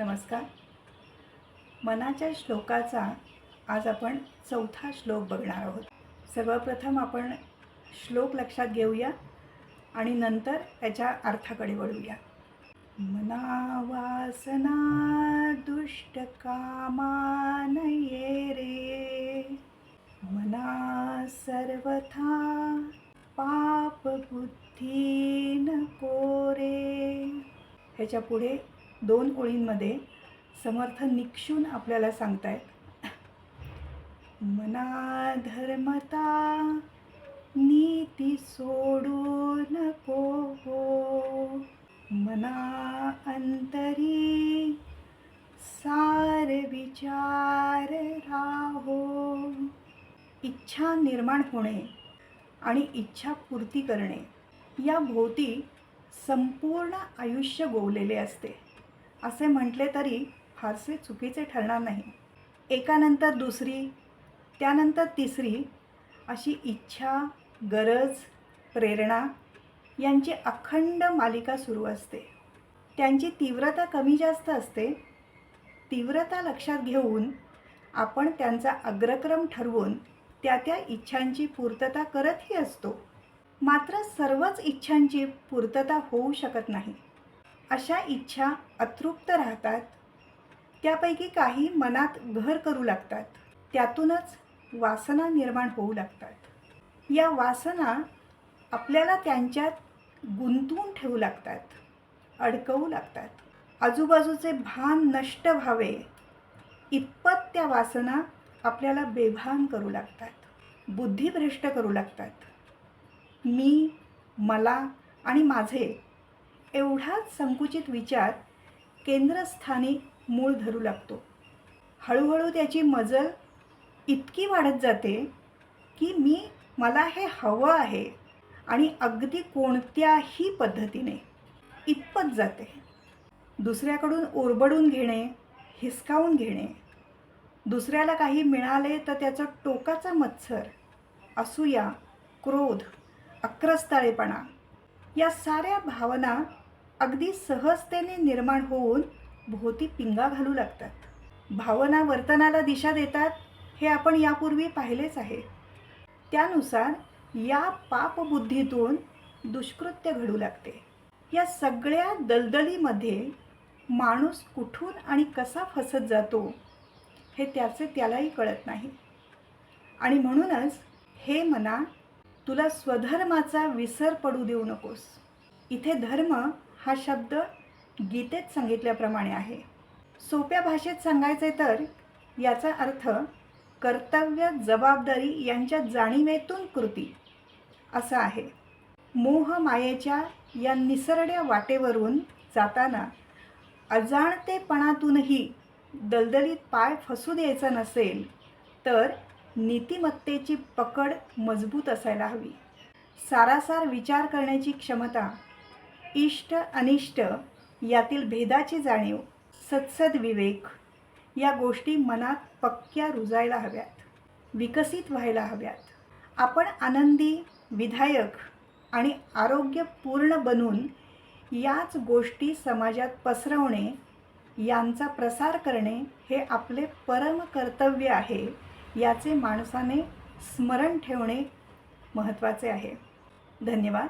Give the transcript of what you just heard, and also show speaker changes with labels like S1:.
S1: नमस्कार. मनाच्या श्लोकाचा आज आपण चौथा श्लोक बघणार आहोत. सर्वप्रथम आपण श्लोक लक्षात घेऊया आणि नंतर त्याच्या अर्थाकडे वळूया. मना वासना दुष्ट कामानये रे. मना सर्वथा पाप बुद्धी नको रे. ह्याच्या पुढे दोन ओळींमध्ये समर्थ निक्षून आपल्याला सांगतायत. मना धर्मता नीती सोडू नको हो. मना अंतरी सार विचार राहो. इच्छा निर्माण होणे आणि इच्छा पूर्ती करणे या भोवती संपूर्ण आयुष्य गोवलेले असते. असे म्हटले तरी फारसे चुकीचे ठरणार नाही. एकानंतर दुसरी त्यानंतर तिसरी अशी इच्छा गरज प्रेरणा यांची अखंड मालिका सुरू असते. त्यांची तीव्रता कमी जास्त असते. तीव्रता लक्षात घेऊन आपण त्यांचा अग्रक्रम ठरवून त्या त्या इच्छांची पूर्तता करतही असतो. मात्र सर्वच इच्छांची पूर्तता होऊ शकत नाही. अशा इच्छा अतृप्त राहतात. त्यापैकी काही मनात घर करू लागतात. त्यातूनच वासना निर्माण होऊ लागतात. या वासना आपल्याला त्यांच्यात गुंतवून ठेवू लागतात अडकवू लागतात. आजूबाजूचे भान नष्ट व्हावे. इतपत त्या वासना आपल्याला बेभान करू लागतात. बुद्धिभ्रष्ट करू लागतात. मी मला आणि माझे एवढाच संकुचित विचार केंद्रस्थानी मूळ धरू लागतो. हळूहळू त्याची मजल इतकी वाढत जाते की मी मला हे हवं आहे आणि अगदी कोणत्याही पद्धतीने इतपत जाते. दुसऱ्याकडून ओरबडून घेणे हिसकावून घेणे दुसऱ्याला काही मिळाले तर त्याचा टोकाचा मत्सर असूया क्रोध अक्रस्ताळेपणा या साऱ्या भावना अगदी सहजतेने निर्माण होऊन भोवती पिंगा घालू लागतात. भावना वर्तनाला दिशा देतात हे आपण यापूर्वी पाहिलेच आहे. त्यानुसार या पापबुद्धीतून दुष्कृत्य घडू लागते. या सगळ्या दलदलीमध्ये माणूस कुठून आणि कसा फसत जातो हे त्याचे त्यालाही कळत नाही. आणि म्हणूनच हे मना तुला स्वधर्माचा विसर पडू देऊ नकोस. इथे धर्म हा शब्द गीतेत सांगितल्याप्रमाणे आहे. सोप्या भाषेत सांगायचे तर याचा अर्थ कर्तव्य जबाबदारी यांच्या जाणीवेतून कृती. असा आहे. मोह मायेच्या या निसरड्या वाटेवरून जाताना अजाणतेपणातूनही दलदलीत पाय फसू द्यायचा नसेल तर नीतिमत्तेची पकड मजबूत असायला हवी. सारासार विचार करण्याची क्षमता इष्ट अनिष्ट यातील भेदाची जाणीव सत्सद विवेक या गोष्टी मनात पक्क्या रुजायला हव्यात विकसित व्हायला हव्यात. आपण आनंदी विधायक आणि आरोग्यपूर्ण बनून याच गोष्टी समाजात पसरवणे यांचा प्रसार करणे हे आपले परम कर्तव्य आहे याचे माणसाने स्मरण ठेवणे महत्त्वाचे आहे. धन्यवाद.